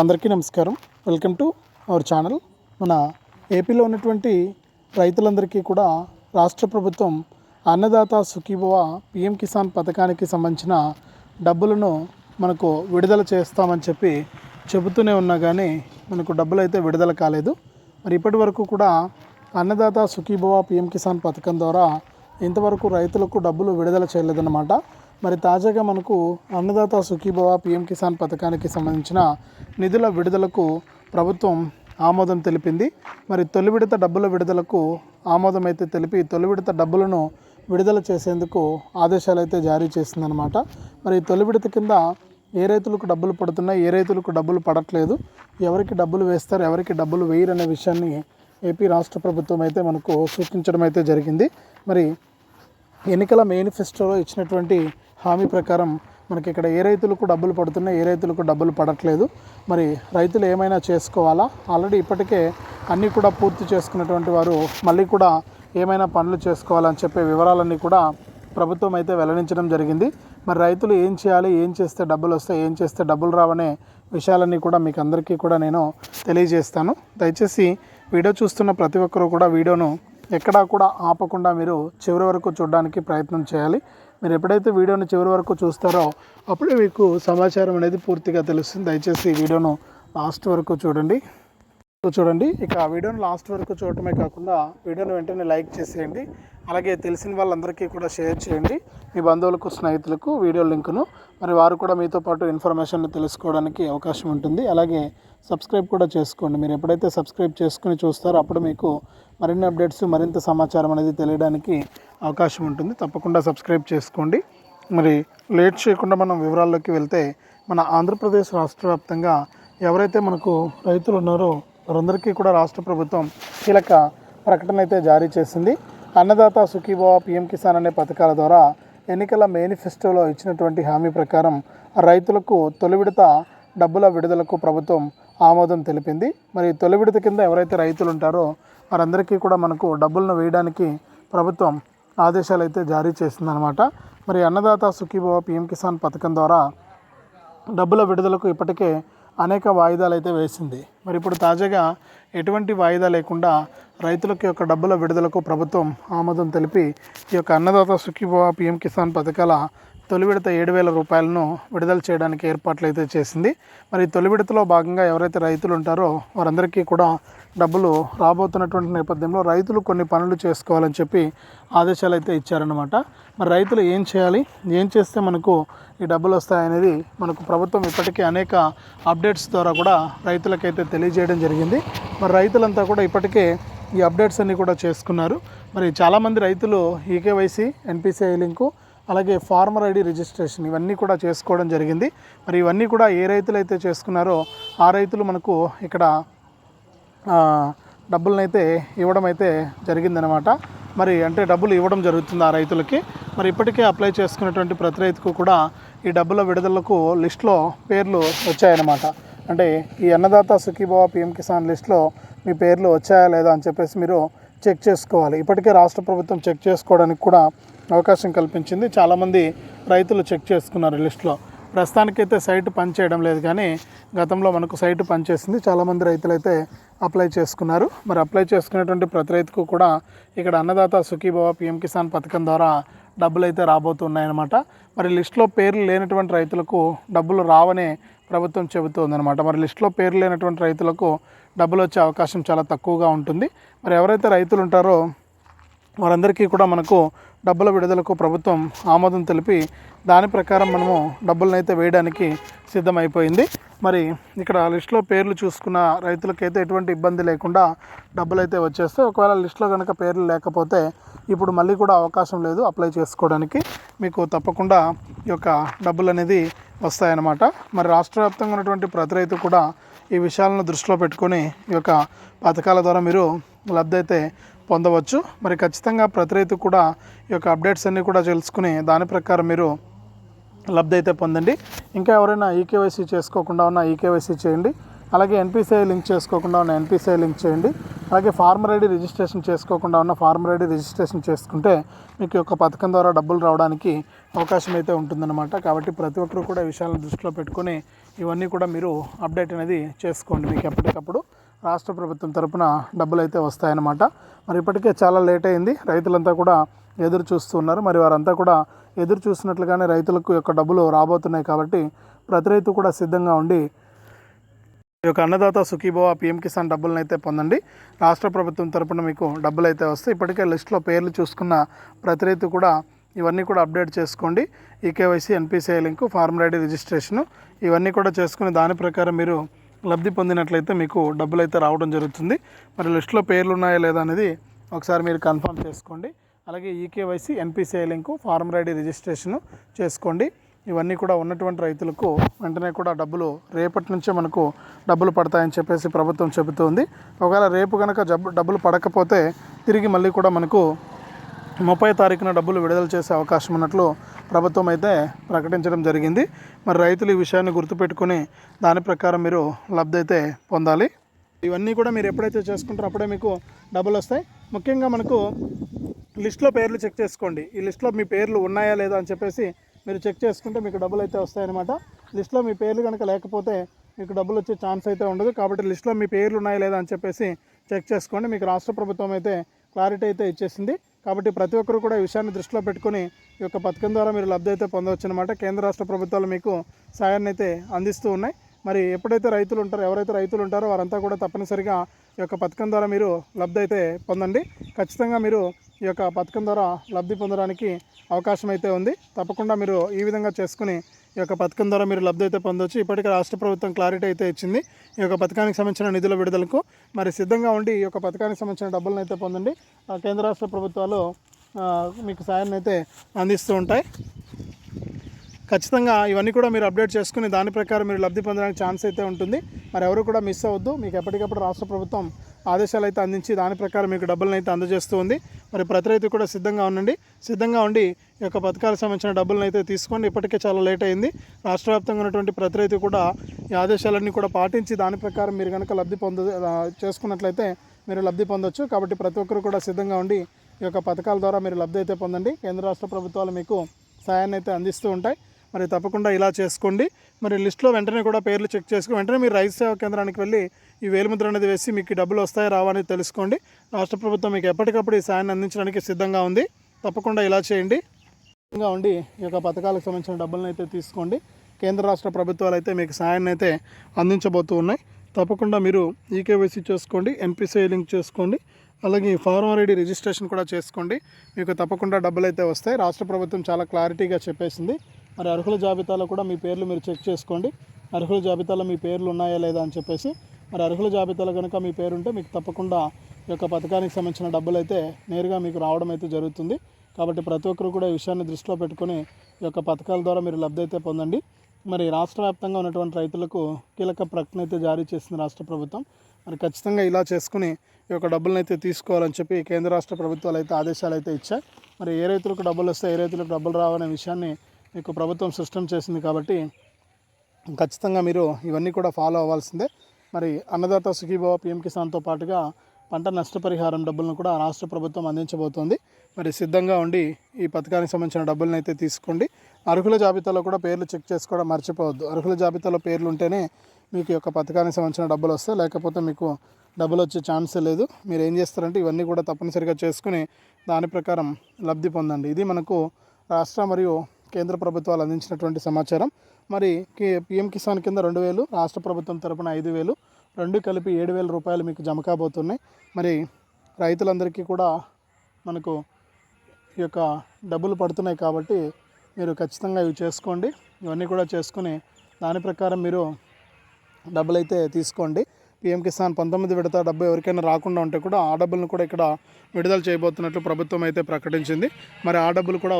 అందరికీ నమస్కారం. Welcome to our channel. మన ఏపీలో ఉన్నటువంటి రైతులందరికీ కూడా రాష్ట్ర ప్రభుత్వం అన్నదాత సుఖీభవ పిఎం కిసాన్ పథకానికి సంబంధించిన డబ్బులను మనకు విడుదల చేస్తామని చెప్పి చెబుతూనే ఉన్నా కానీ మనకు డబ్బులు అయితే విడుదల కాలేదు. మరి ఇప్పటి వరకు కూడా అన్నదాత సుఖీభవ పిఎం కిసాన్ పథకం ద్వారా ఇంతవరకు రైతులకు డబ్బులు విడుదల చేయలేదన్నమాట. మరి తాజాగా మనకు అన్నదాత సుఖీభవ పిఎం కిసాన్ పథకానికి సంబంధించిన నిధుల విడుదలకు ప్రభుత్వం ఆమోదం తెలిపింది. మరి తొలి విడత డబ్బుల విడుదలకు ఆమోదం అయితే తెలిపి తొలి విడత డబ్బులను విడుదల చేసేందుకు ఆదేశాలు అయితే జారీ చేసిందనమాట మరి తొలి విడత కింద ఏ రైతులకు డబ్బులు పడుతున్నాయి ఏ రైతులకు డబ్బులు పడట్లేదు ఎవరికి డబ్బులు వేస్తారు ఎవరికి డబ్బులు వేయరు అనే విషయాన్ని ఏపీ రాష్ట్ర ప్రభుత్వం అయితే మనకు సూచించడం అయితే జరిగింది. మరి ఎన్నికల మేనిఫెస్టోలో ఇచ్చినటువంటి హామీ ప్రకారం మనకి ఇక్కడ ఏ రైతులకు డబ్బులు పడుతున్నాయి ఏ రైతులకు డబ్బులు పడట్లేదు. మరి రైతులు ఏమైనా చేసుకోవాలా? ఆల్రెడీ ఇప్పటికే అన్నీ కూడా పూర్తి చేసుకున్నటువంటి వారు మళ్ళీ కూడా ఏమైనా పనులు చేసుకోవాలని చెప్పే వివరాలన్నీ కూడా ప్రభుత్వం అయితే వెల్లడించడం జరిగింది. మరి రైతులు ఏం చేయాలి? ఏం చేస్తే డబ్బులు వస్తాయి? ఏం చేస్తే డబ్బులు రావనే విషయాలన్నీ కూడా మీకు అందరికీ కూడా నేను తెలియజేస్తాను. దయచేసి వీడియో చూస్తున్న ప్రతి ఒక్కరూ కూడా వీడియోను ఎక్కడా కూడా ఆపకుండా మీరు చివరి వరకు చూడడానికి ప్రయత్నం చేయాలి. మీరు ఎప్పుడైతే వీడియోని చివరి వరకు చూస్తారో అప్పుడే మీకు సమాచారం అనేది పూర్తిగా తెలుస్తుంది. దయచేసి ఈ వీడియోను లాస్ట్ వరకు చూడండి. చూడండి ఇక వీడియోని లాస్ట్ వరకు చూడటమే కాకుండా వీడియోని వెంటనే లైక్ చేసేయండి. అలాగే తెలిసిన వాళ్ళందరికీ కూడా షేర్ చేయండి. మీ బంధువులకు స్నేహితులకు వీడియో లింకును మరి వారు కూడా మీతో పాటు ఇన్ఫర్మేషన్ తెలుసుకోవడానికి అవకాశం ఉంటుంది. అలాగే సబ్స్క్రైబ్ కూడా చేసుకోండి. మీరు ఎప్పుడైతే సబ్స్క్రైబ్ చేసుకుని చూస్తారో అప్పుడు మీకు మరిన్ని అప్డేట్స్ మరింత సమాచారం అనేది తెలియడానికి అవకాశం ఉంటుంది. తప్పకుండా సబ్స్క్రైబ్ చేసుకోండి. మరి లేట్ చేయకుండా మనం వివరాల్లోకి వెళ్తే మన ఆంధ్రప్రదేశ్ రాష్ట్ర వ్యాప్తంగా ఎవరైతే మనకు రైతులు ఉన్నారో వారందరికీ కూడా రాష్ట్ర ప్రభుత్వం కీలక ప్రకటన అయితే జారీ చేసింది. అన్నదాత సుఖీభవ పిఎం కిసాన్ అనే పథకాల ద్వారా ఎన్నికల మేనిఫెస్టోలో ఇచ్చినటువంటి హామీ ప్రకారం రైతులకు తొలి విడత డబ్బుల విడుదలకు ప్రభుత్వం ఆమోదం తెలిపింది. మరి తొలి విడత కింద ఎవరైతే రైతులు ఉంటారో వారందరికీ కూడా మనకు డబ్బులను వేయడానికి ప్రభుత్వం ఆదేశాలు అయితే జారీ చేసిందనమాట మరి అన్నదాత సుఖీభవ పిఎం కిసాన్ పథకం ద్వారా డబ్బుల విడుదలకు ఇప్పటికే అనేక వాయిదాలు అయితే వేసింది. మరి ఇప్పుడు తాజాగా ఎటువంటి వాయిదా లేకుండా రైతులకు యొక్క డబ్బుల విడుదలకు ప్రభుత్వం ఆమోదం తెలిపి ఈ యొక్క అన్నదాత సుఖీభవ పిఎం కిసాన్ పథకాల తొలి విడత ఏడు వేల రూపాయలను విడుదల చేయడానికి ఏర్పాట్లు అయితే చేసింది. మరి తొలి విడతలో భాగంగా ఎవరైతే రైతులు ఉంటారో వారందరికీ కూడా డబ్బులు రాబోతున్నటువంటి నేపథ్యంలో రైతులు కొన్ని పనులు చేసుకోవాలని చెప్పి ఆదేశాలు అయితే ఇచ్చారనమాట మరి రైతులు ఏం చేయాలి? ఏం చేస్తే మనకు ఈ డబ్బులు వస్తాయనేది మనకు ప్రభుత్వం ఇప్పటికే అనేక అప్డేట్స్ ద్వారా కూడా రైతులకైతే తెలియజేయడం జరిగింది. మరి రైతులంతా కూడా ఇప్పటికే ఈ అప్డేట్స్ అన్నీ కూడా చేసుకున్నారు. మరి చాలామంది రైతులు ఈకేవైసీ ఎన్పిసిఐ లింకు అలాగే ఫార్మర్ ఐడి రిజిస్ట్రేషన్ ఇవన్నీ కూడా చేసుకోవడం జరిగింది. మరి ఇవన్నీ కూడా ఏ రైతులు అయితే చేసుకున్నారో ఆ రైతులు మనకు ఇక్కడ డబ్బులనైతే ఇవ్వడం అయితే జరిగిందనమాట మరి అంటే డబ్బులు ఇవ్వడం జరుగుతుంది ఆ రైతులకి. మరి ఇప్పటికే అప్లై చేసుకున్నటువంటి ప్రతి రైతుకు కూడా ఈ డబ్బుల విడుదలకు లిస్ట్లో పేర్లు వచ్చాయన్నమాట. అంటే ఈ అన్నదాత సుఖీభవ పిఎం కిసాన్ లిస్ట్లో మీ పేర్లు వచ్చాయా లేదా అని చెప్పేసి మీరు చెక్ చేసుకోవాలి. ఇప్పటికే రాష్ట్ర ప్రభుత్వం చెక్ చేసుకోవడానికి కూడా అవకాశం కల్పించింది. చాలామంది రైతులు చెక్ చేసుకున్నారు లిస్ట్లో. ప్రస్తుతానికైతే సైట్ పనిచేయడం లేదు కానీ గతంలో మనకు సైట్ పనిచేసింది చాలామంది రైతులైతే అప్లై చేసుకున్నారు. మరి అప్లై చేసుకునేటువంటి ప్రతి రైతుకు కూడా ఇక్కడ అన్నదాత సుఖీభవ పిఎం కిసాన్ పథకం ద్వారా డబ్బులు అయితే రాబోతున్నాయన్నమాట. మరి లిస్ట్లో పేర్లు లేనటువంటి రైతులకు డబ్బులు రావనే ప్రభుత్వం చెబుతోందనమాట మరి లిస్ట్లో పేర్లు లేనటువంటి రైతులకు డబ్బులు వచ్చే అవకాశం చాలా తక్కువగా ఉంటుంది. మరి ఎవరైతే రైతులు ఉంటారో వారందరికీ కూడా మనకు డబ్బుల విడుదలకు ప్రభుత్వం ఆమోదం తెలిపి దాని ప్రకారం మనము డబ్బులను అయితే వేయడానికి సిద్ధమైపోయింది. మరి ఇక్కడ లిస్ట్లో పేర్లు చూసుకున్న రైతులకైతే ఎటువంటి ఇబ్బంది లేకుండా డబ్బులు అయితే వచ్చేస్తే ఒకవేళ లిస్ట్లో కనుక పేర్లు లేకపోతే ఇప్పుడు మళ్ళీ కూడా అవకాశం లేదు అప్లై చేసుకోవడానికి. మీకు తప్పకుండా ఈ యొక్క డబ్బులు అనేది వస్తాయన్నమాట. మరి రాష్ట్ర వ్యాప్తంగా ఉన్నటువంటి ప్రతి రైతు కూడా ఈ విషయాలను దృష్టిలో పెట్టుకొని ఈ యొక్క పథకాల ద్వారా మీరు లబ్ధి అయితే పొందవచ్చు. మరి ఖచ్చితంగా ప్రతి రైతు కూడా ఈ యొక్క అప్డేట్స్ అన్నీ కూడా తెలుసుకుని దాని ప్రకారం మీరు లబ్ధి అయితే పొందండి. ఇంకా ఎవరైనా ఈకేవైసీ చేసుకోకుండా ఉన్న ఈకేవైసీ చేయండి. అలాగే ఎన్పిసిఐ లింక్ చేసుకోకుండా ఉన్న ఎన్పిసిఐ లింక్ చేయండి. అలాగే ఫార్మర్ ఐడి రిజిస్ట్రేషన్ చేసుకోకుండా ఉన్న ఫార్మర్ ఐడి రిజిస్ట్రేషన్ చేసుకుంటే మీకు యొక్క పథకం ద్వారా డబ్బులు రావడానికి అవకాశం అయితే ఉంటుందన్నమాట. కాబట్టి ప్రతి ఒక్కరు కూడా ఈ విషయాలను దృష్టిలో పెట్టుకొని ఇవన్నీ కూడా మీరు అప్డేట్ అనేది చేసుకోండి మీకు ఎప్పటికప్పుడు. రాష్ట్ర ప్రభుత్వం తరపున డబ్బులు అయితే వస్తాయన్నమాట. మరి ఇప్పటికే చాలా లేట్ అయింది. రైతులంతా కూడా ఎదురు చూస్తున్నారు మరి వారంతా కూడా ఎదురు చూసినట్లుగానే రైతులకు యొక్క డబ్బులు రాబోతున్నాయి కాబట్టి ప్రతి రైతు కూడా సిద్ధంగా ఉండి ఈ యొక్క అన్నదాత సుఖీభవ పిఎం కిసాన్ డబ్బులను అయితే పొందండి. రాష్ట్ర ప్రభుత్వం తరపున మీకు డబ్బులు అయితే వస్తాయి. ఇప్పటికే లిస్ట్లో పేర్లు చూసుకున్న ప్రతి రైతు కూడా ఇవన్నీ కూడా అప్డేట్ చేసుకోండి. EKYC NPCI link farmer ID registration ఇవన్నీ కూడా చేసుకుని దాని ప్రకారం మీరు లబ్ధి పొందినట్లయితే మీకు డబ్బులు అయితే రావడం జరుగుతుంది. మరి లిస్ట్లో పేర్లు ఉన్నాయా లేదా అనేది ఒకసారి మీరు కన్ఫర్మ్ చేసుకోండి. అలాగే eKYC NPCI link farmer ID registration చేసుకోండి. ఇవన్నీ కూడా ఉన్నటువంటి రైతులకు వెంటనే కూడా డబ్బులు రేపటి నుంచే మనకు డబ్బులు పడతాయని చెప్పేసి ప్రభుత్వం చెబుతోంది. ఒకవేళ రేపు కనుక డబ్బులు పడకపోతే తిరిగి మళ్ళీ కూడా మనకు ముప్పై తారీఖున డబ్బులు విడుదల చేసే అవకాశం ఉన్నట్లు ప్రభుత్వం అయితే ప్రకటించడం జరిగింది. మరి రైతులు ఈ విషయాన్ని గుర్తుపెట్టుకొని దాని ప్రకారం మీరు లబ్ధి అయితే పొందాలి. ఇవన్నీ కూడా మీరు ఎప్పుడైతే చేసుకుంటారో అప్పుడే మీకు డబ్బులు వస్తాయి. ముఖ్యంగా మనకు లిస్ట్లో పేర్లు చెక్ చేసుకోండి. ఈ లిస్ట్లో మీ పేర్లు ఉన్నాయా లేదా అని చెప్పేసి మీరు చెక్ చేసుకుంటే మీకు డబ్బులు అయితే వస్తాయన్నమాట. లిస్ట్లో మీ పేర్లు కనుక లేకపోతే మీకు డబ్బులు వచ్చే ఛాన్స్ అయితే ఉండదు. కాబట్టి లిస్ట్లో మీ పేర్లు ఉన్నాయా లేదా అని చెప్పేసి చెక్ చేసుకోండి. మీకు రాష్ట్ర ప్రభుత్వం అయితే క్లారిటీ అయితే ఇచ్చేసింది. కాబట్టి ప్రతి ఒక్కరు కూడా ఈ విషయాన్ని దృష్టిలో పెట్టుకుని ఈ యొక్క పథకం ద్వారా మీరు లబ్ధి అయితే పొందవచ్చు అనమాట కేంద్ర రాష్ట్ర ప్రభుత్వాలు మీకు సాయాన్ని అయితే అందిస్తూ ఉన్నాయి. మరి ఎప్పుడైతే రైతులు ఉంటారో ఎవరైతే రైతులు ఉంటారో వారంతా కూడా తప్పనిసరిగా ఈ యొక్క పథకం ద్వారా మీరు లబ్ధి అయితే పొందండి. ఖచ్చితంగా మీరు ఈ యొక్క పథకం ద్వారా లబ్ధి పొందడానికి అవకాశం అయితే ఉంది. తప్పకుండా మీరు ఈ విధంగా చేసుకుని ఈ యొక్క పథకం ద్వారా మీరు లబ్ధి అయితే పొందొచ్చు. ఇప్పటికే రాష్ట్ర ప్రభుత్వం క్లారిటీ అయితే ఇచ్చింది. ఈ యొక్క పథకానికి సంబంధించిన నిధుల విడుదలకు మరి సిద్ధంగా ఉండి ఈ యొక్క పథకానికి సంబంధించిన డబ్బులను అయితే పొందండి. కేంద్ర రాష్ట్ర ప్రభుత్వాలు మీకు సాయాన్ని అయితే అందిస్తూ ఉంటాయి. ఖచ్చితంగా ఇవన్నీ కూడా మీరు అప్డేట్ చేసుకుని దాని ప్రకారం మీరు లబ్ధి పొందడానికి ఛాన్స్ అయితే ఉంటుంది. మరి ఎవరు కూడా మిస్ అవ్వద్దు. మీకు ఎప్పటికప్పుడు రాష్ట్ర ప్రభుత్వం ఆదేశాలు అయితే అందించి దాని ప్రకారం మీకు డబ్బులను అయితే అందజేస్తూ ఉంది. మరి ప్రతి రైతు కూడా సిద్ధంగా ఉండండి. సిద్ధంగా ఉండి ఈ యొక్క పథకాలకు సంబంధించిన డబ్బులను అయితే తీసుకోండి. ఇప్పటికే చాలా లేట్ అయింది. రాష్ట్ర వ్యాప్తంగా ఉన్నటువంటి ప్రతి రైతు కూడా ఈ ఆదేశాలన్నీ కూడా పాటించి దాని ప్రకారం మీరు కనుక లబ్ధి పొంద చేసుకున్నట్లయితే మీరు లబ్ధి పొందొచ్చు. కాబట్టి ప్రతి ఒక్కరు కూడా సిద్ధంగా ఉండి ఈ యొక్క పథకాల ద్వారా మీరు లబ్ధి అయితే పొందండి. కేంద్ర రాష్ట్ర ప్రభుత్వాలు మీకు సహాయాన్ని అయితే అందిస్తూ ఉంటాయి. మరి తప్పకుండా ఇలా చేసుకోండి. మరి లిస్ట్లో వెంటనే కూడా పేర్లు చెక్ చేసుకుని వెంటనే మీరు రైతు సేవా కేంద్రానికి వెళ్ళి ఈ వేలుముద్ర అనేది వేసి మీకు డబ్బులు వస్తాయా రావా అనేది తెలుసుకోండి. రాష్ట్ర ప్రభుత్వం మీకు ఎప్పటికప్పుడు ఈ సాయాన్ని అందించడానికి సిద్ధంగా ఉంది. తప్పకుండా ఇలా చేయండి. సిద్ధంగా ఉండి ఈ యొక్క పథకాలకు సంబంధించిన డబ్బులను అయితే తీసుకోండి. కేంద్ర రాష్ట్ర ప్రభుత్వాలు అయితే మీకు సాయాన్ని అయితే అందించబోతూ ఉన్నాయి. తప్పకుండా మీరు ఈకేవైసీ చేసుకోండి ఎన్పిసిఐ లింక్ చేసుకోండి అలాగే ఫార్మర్ ఐడి రిజిస్ట్రేషన్ కూడా చేసుకోండి. మీకు తప్పకుండా డబ్బులు అయితే వస్తాయి. రాష్ట్ర ప్రభుత్వం చాలా క్లారిటీగా చెప్పేసింది. మరి అర్హుల జాబితాలో కూడా మీ పేర్లు మీరు చెక్ చేసుకోండి. అర్హుల జాబితాలో మీ పేర్లు ఉన్నాయా లేదా అని చెప్పేసి మరి అర్హుల జాబితాలో కనుక మీ పేరు ఉంటే మీకు తప్పకుండా ఈ యొక్క పథకానికి సంబంధించిన డబ్బులు అయితే నేరుగా మీకు రావడం అయితే జరుగుతుంది. కాబట్టి ప్రతి ఒక్కరు కూడా ఈ విషయాన్ని దృష్టిలో పెట్టుకొని ఈ యొక్క పథకాల ద్వారా మీరు లబ్ధి అయితే పొందండి. మరి రాష్ట్ర వ్యాప్తంగా ఉన్నటువంటి రైతులకు కీలక ప్రకటన అయితే జారీ చేసింది రాష్ట్ర ప్రభుత్వం. మరి ఖచ్చితంగా ఇలా చేసుకుని ఈ యొక్క డబ్బులను అయితే తీసుకోవాలని చెప్పి కేంద్ర రాష్ట్ర ప్రభుత్వాలు అయితే ఆదేశాలు అయితే ఇచ్చాయి. మరి ఏ రైతులకు డబ్బులు వస్తే ఏ రైతులకు డబ్బులు రావనే విషయాన్ని మీకు ప్రభుత్వం సిస్టమ్ చేసింది కాబట్టి ఖచ్చితంగా మీరు ఇవన్నీ కూడా ఫాలో అవ్వాల్సిందే. మరి అన్నదాత సుఖీభావ పిఎం కిసాన్తో పాటుగా పంట నష్టపరిహారం డబ్బులను కూడా రాష్ట్ర ప్రభుత్వం అందించబోతోంది. మరి సిద్ధంగా ఉండి ఈ పథకానికి సంబంధించిన డబ్బులను అయితే తీసుకోండి. అర్హుల జాబితాలో కూడా పేర్లు చెక్ చేసుకోవడం మర్చిపోవద్దు. అర్హుల జాబితాలో పేర్లు ఉంటేనే మీకు యొక్క పథకానికి సంబంధించిన డబ్బులు వస్తాయి. లేకపోతే మీకు డబ్బులు వచ్చే ఛాన్సే లేదు. మీరు ఏం చేస్తారంటే ఇవన్నీ కూడా తప్పనిసరిగా చేసుకుని దాని ప్రకారం లబ్ధి పొందండి. ఇది మనకు రాష్ట్ర మరియు కేంద్ర ప్రభుత్వాలు అందించినటువంటి సమాచారం. మరి పిఎం కిసాన్ కింద రెండు వేలు రాష్ట్ర ప్రభుత్వం తరపున ఐదు వేలు రెండు కలిపి ఏడు వేల రూపాయలు మీకు జమ కాబోతున్నాయి. మరి రైతులందరికీ కూడా మనకు ఈ యొక్క డబ్బులు పడుతున్నాయి కాబట్టి మీరు ఖచ్చితంగా ఇవి చేసుకోండి. ఇవన్నీ కూడా చేసుకుని దాని ప్రకారం మీరు డబ్బులు అయితే తీసుకోండి. పిఎం కిసాన్ పంతొమ్మిది విడత డబ్బు ఎవరికైనా రాకుండా ఉంటే కూడా ఆ డబ్బులను కూడా ఇక్కడ విడుదల చేయబోతున్నట్లు ప్రభుత్వం అయితే ప్రకటించింది. మరి ఆ డబ్బులు కూడా